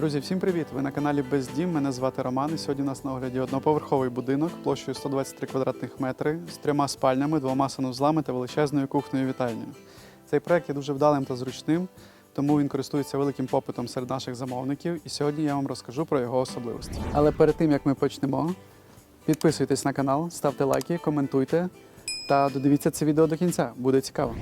Друзі, всім привіт! Ви на каналі Бездім. Мене звати Роман. І сьогодні у нас на огляді одноповерховий будинок площею 123 квадратних метри з трьома спальнями, двома санузлами та величезною кухнею вітальнею. Цей проект є дуже вдалим та зручним, тому він користується великим попитом серед наших замовників. І сьогодні я вам розкажу про його особливості. Але перед тим як ми почнемо, підписуйтесь на канал, ставте лайки, коментуйте та додивіться це відео до кінця. Буде цікаво.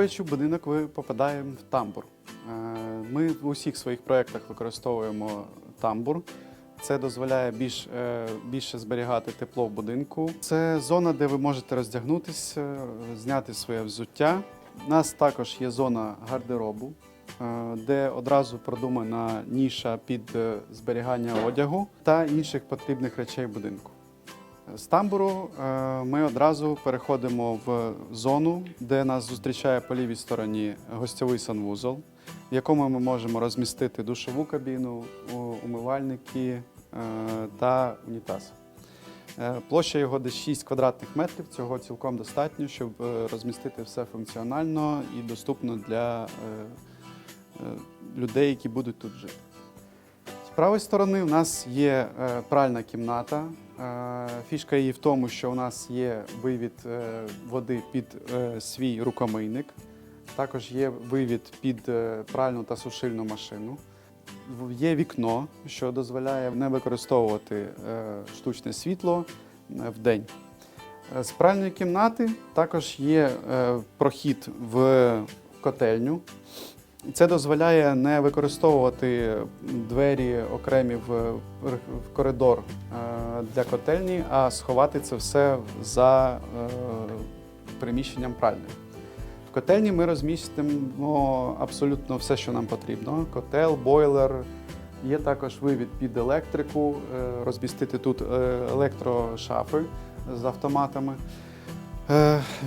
В будинок, ви попадаємо в тамбур. Е, Ми в усіх своїх проєктах використовуємо тамбур. Це дозволяє більш, е, більше зберігати тепло в будинку. Це зона, де ви можете роздягнутися, зняти своє взуття. У нас також є зона гардеробу, е, де одразу продумана ніша під зберігання одягу та інших потрібних речей будинку. З тамбуру е, ми одразу переходимо в зону, де нас зустрічає по лівій стороні гостьовий санвузол, в якому ми можемо розмістити душову кабіну, умивальники е, та унітаз. Е, Площа його десь 6 квадратних метрів. Цього цілком достатньо, щоб розмістити все функціонально і доступно для людей, які будуть тут жити. З правої сторони у нас є е, пральна кімната. Е, Фішка її в тому, що у нас є вивід е, води під свій рукомийник. Також є вивід під пральну та сушильну машину. Є вікно, що дозволяє не використовувати штучне світло в день. З пральної кімнати також є прохід в котельню. Це дозволяє не використовувати двері окремі в, коридор е, для котельні, а сховати це все за е, приміщенням пральної. В котельні ми розмістимо абсолютно все, що нам потрібно: котел, бойлер. Є також вивід під електрику, е, розмістити тут електрошафи з автоматами.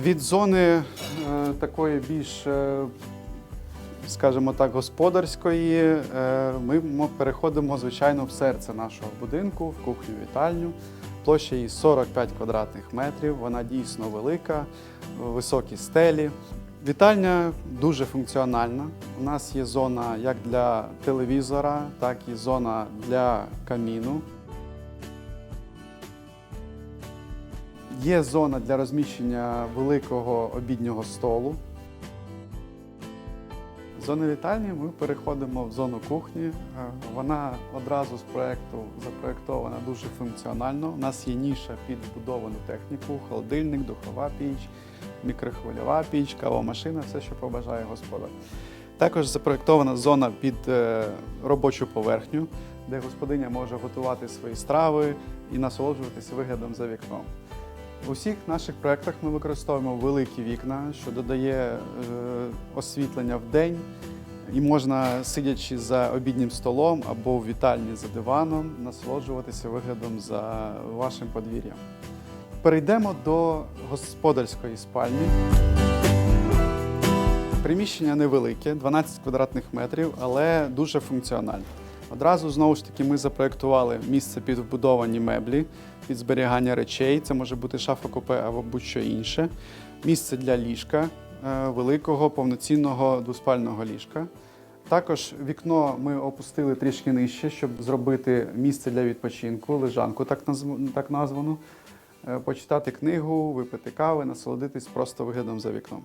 Від зони такої більш скажімо так, господарської, е, ми переходимо, звичайно, в серце нашого будинку, в кухню вітальню. Площа її 45 квадратних метрів, вона дійсно велика, високі стелі. Вітальня дуже функціональна. У нас є зона як для телевізора, так і зона для каміну. Є зона для розміщення великого обіднього столу. З зони вітальні ми переходимо в зону кухні. Вона одразу з проекту запроєктована дуже функціонально. У нас є ніша під вбудовану техніку, холодильник, духова піч, мікрохвильова піч, кавомашина, все, що побажає господар. Також запроєктована зона під е, робочу поверхню, де господиня може готувати свої страви і насолоджуватися виглядом за вікном. У всіх наших проєктах ми використовуємо великі вікна, що додає е, освітлення в день, і можна, сидячи за обіднім столом або в вітальні за диваном, насолоджуватися виглядом за вашим подвір'ям. Перейдемо до господарської спальні. Приміщення невелике, 12 квадратних метрів, але дуже функціональне. Одразу знову ж таки ми запроєктували місце під вбудовані меблі, під зберігання речей. Це може бути шафа купе або будь-що інше. Місце для ліжка, е, великого повноцінного двоспального ліжка. Також вікно ми опустили трішки нижче, щоб зробити місце для відпочинку, лежанку, так, так названу. Е, Почитати книгу, випити кави, насолодитись просто виглядом за вікном.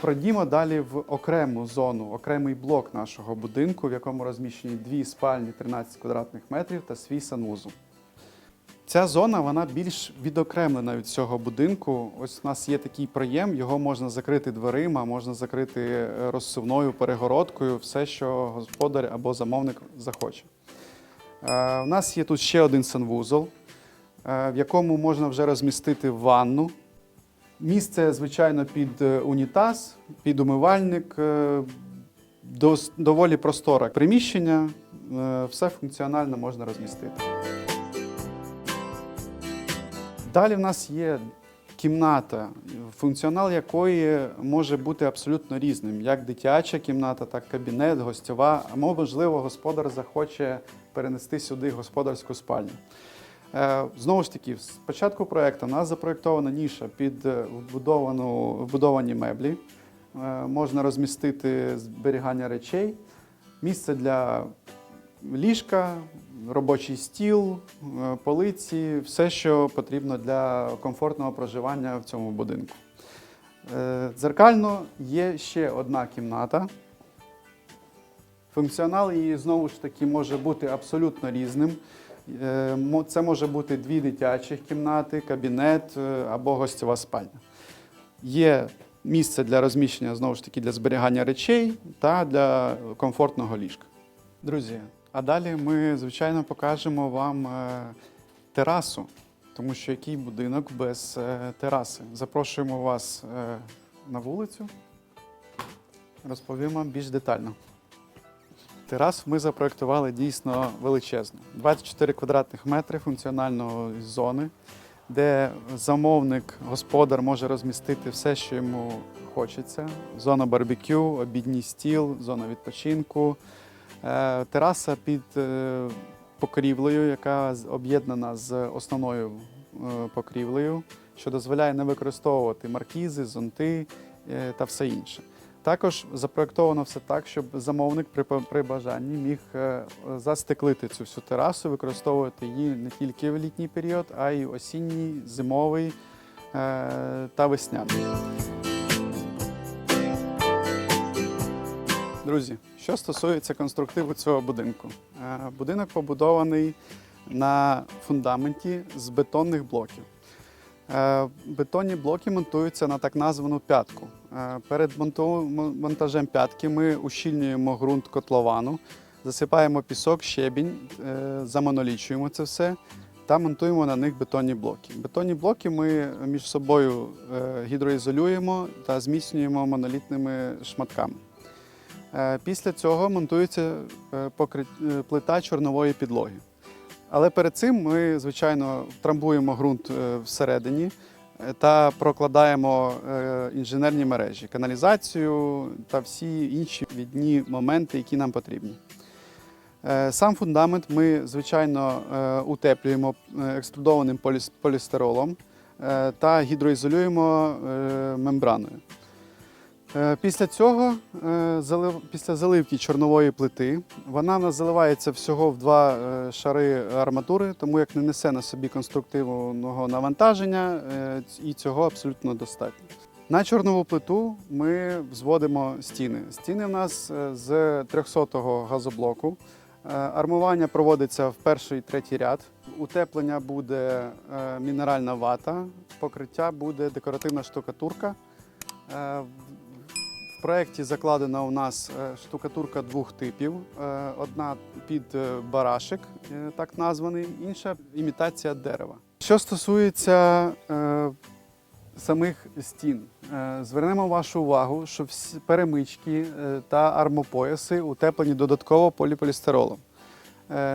Пройдімо далі в окрему зону, окремий блок нашого будинку, в якому розміщені дві спальні 13 квадратних метрів та свій санвузол. Ця зона вона більш відокремлена від цього будинку. Ось у нас є такий проєм, його можна закрити дверима, можна закрити е, розсувною перегородкою, все, що господар або замовник захоче. Е, У нас є тут ще один санвузол, е, в якому можна вже розмістити ванну. Місце, звичайно, під е, унітаз, під умивальник, е, доволі просторе приміщення, е, все функціонально можна розмістити. Далі в нас є кімната, функціонал якої може бути абсолютно різним, як дитяча кімната, так кабінет, гостьова, або, можливо, господар захоче перенести сюди господарську спальню. Е, Знову ж таки, з початку проекту у нас запроєктована ніша під е, вбудовану, вбудовані меблі. Е, Можна розмістити зберігання речей, місце для ліжка, робочий стіл, полиці, все, що потрібно для комфортного проживання в цьому будинку. Дзеркально є ще одна кімната. Функціонал її знову ж таки може бути абсолютно різним. Е, Це може бути дві дитячих кімнати, кабінет е, або гостьова спальня. Є місце для розміщення знову ж таки для зберігання речей та для комфортного ліжка. Друзі, а далі ми, звичайно, покажемо вам е, терасу, тому що який будинок без тераси. Запрошуємо вас на вулицю. Розповімо більш детально. Терасу ми запроектували дійсно величезну. 24 квадратних метри функціональної зони, де замовник, господар може розмістити все, що йому хочеться. Зона барбекю, обідній стіл, зона відпочинку, Е, тераса під е, покрівлею, яка об'єднана з основною е, покрівлею, що дозволяє не використовувати маркізи, зонти та все інше. Також запроектовано все так, щоб замовник при, при бажанні міг е, застеклити цю всю терасу, використовувати її не тільки в літній період, а й осінній, зимовий е, та весняний. Друзі, що стосується конструктиву цього будинку, Е, будинок побудований на фундаменті з бетонних блоків. Е, Бетонні блоки монтуються на так названу п'ятку. Е, Перед монтажем п'ятки ми ущільнюємо ґрунт котловану, засипаємо пісок, щебінь, е, замонолічуємо це все та монтуємо на них бетонні блоки. Бетонні блоки ми між собою гідроізолюємо та зміцнюємо монолітними шматками. Після цього монтується плита чорнової підлоги. Але перед цим ми, звичайно, трамбуємо ґрунт е, всередині е, та прокладаємо е, інженерні мережі, каналізацію та всі інші відні моменти, які нам потрібні. Сам фундамент ми, звичайно, утеплюємо екструдованим поліс- полістиролом та гідроізолюємо мембраною. Е, Після цього, е, після заливки чорнової плити, вона в нас заливається всього в два е, шари арматури, тому як не несе на собі конструктивного навантаження, і цього абсолютно достатньо. На чорнову плиту ми взводимо стіни. Стіни в нас з 300-го газоблоку. Армування проводиться в перший і третій ряд. Утеплення буде мінеральна вата, покриття буде декоративна штукатурка. Проєкті закладена у нас е, штукатурка двох типів: Е, одна під е, барашек, е, так названий, інша імітація дерева. Що стосується самих стін, звернемо вашу увагу, що всі перемички та армопояси утеплені додатково поліполістиролом.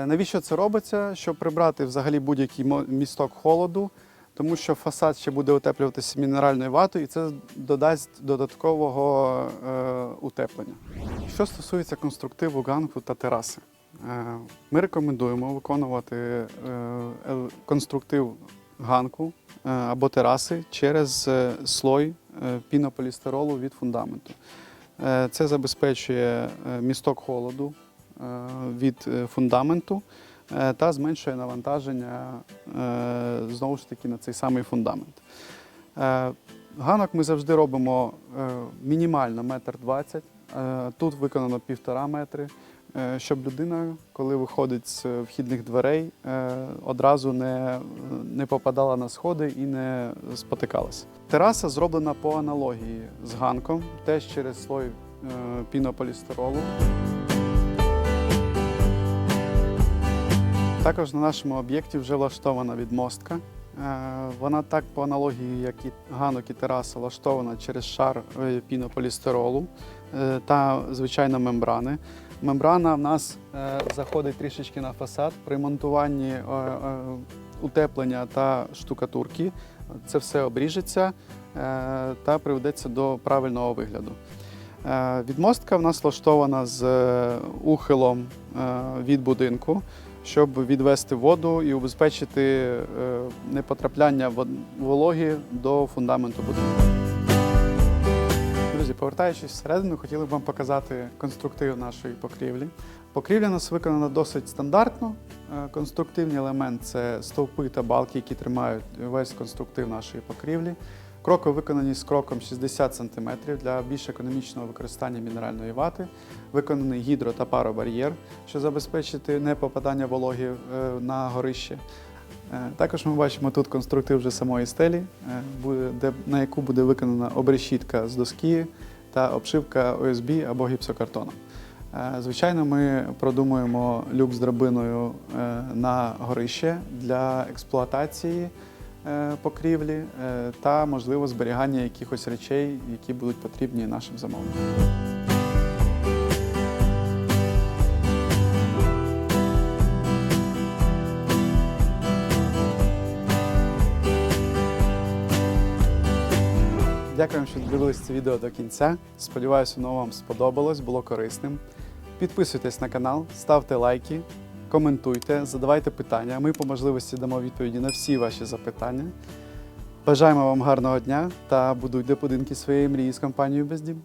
Навіщо це робиться? Щоб прибрати взагалі будь-який місток холоду, тому що фасад ще буде утеплюватися мінеральною ватою, і це додасть додаткового е, утеплення. Що стосується конструктиву ганку та тераси, е, ми рекомендуємо виконувати е, конструктив ганку е, або тераси через е, слой е, пінополістиролу від фундаменту. Е, Це забезпечує е, місток холоду е, від фундаменту та зменшує навантаження е, знову ж таки на цей самий фундамент. Е, Ганок ми завжди робимо е, мінімально метр двадцять. Е, Тут виконано півтора метри, е, щоб людина, коли виходить з вхідних дверей, е, одразу не, не попадала на сходи і не спотикалася. Тераса зроблена по аналогії з ганком, теж через слой е, пінополістиролу. Також на нашому об'єкті вже влаштована відмостка. Е, Вона так по аналогії, як і ганок і тераса, влаштована через шар е, пінополістиролу е, та звичайно мембрани. Мембрана в нас заходить трішечки на фасад при монтуванні утеплення та штукатурки. Це все обріжеться та приведеться до правильного вигляду. Е, Відмостка в нас влаштована з е, ухилом е, від будинку. щоб відвести воду і убезпечити непотрапляння вологи до фундаменту будинку. Друзі, повертаючись всередину, хотіли б вам показати конструктив нашої покрівлі. Покрівля у нас виконана досить стандартно. Конструктивний елемент це стовпи та балки, які тримають весь конструктив нашої покрівлі. Кроки виконані з кроком 60 см для більш економічного використання мінеральної вати. Виконаний гідро та паробар'єр, що забезпечити непопадання вологи е, на горище. Е, Також ми бачимо тут конструктив вже самої стелі, е, на яку буде виконана обрешітка з доски та обшивка ОСБ або гіпсокартоном. Звичайно, ми продумуємо люк з драбиною на горище для експлуатації покрівлі е, та, можливо, зберігання якихось речей, які будуть потрібні нашим замовникам. Дякуємо, що дивились це відео до кінця. Сподіваюся, воно вам сподобалось, було корисним. Підписуйтесь на канал, ставте лайки, коментуйте, задавайте питання. Ми по можливості дамо відповіді на всі ваші запитання. Бажаємо вам гарного дня та будуйте будинки своєї мрії з компанією Бездім.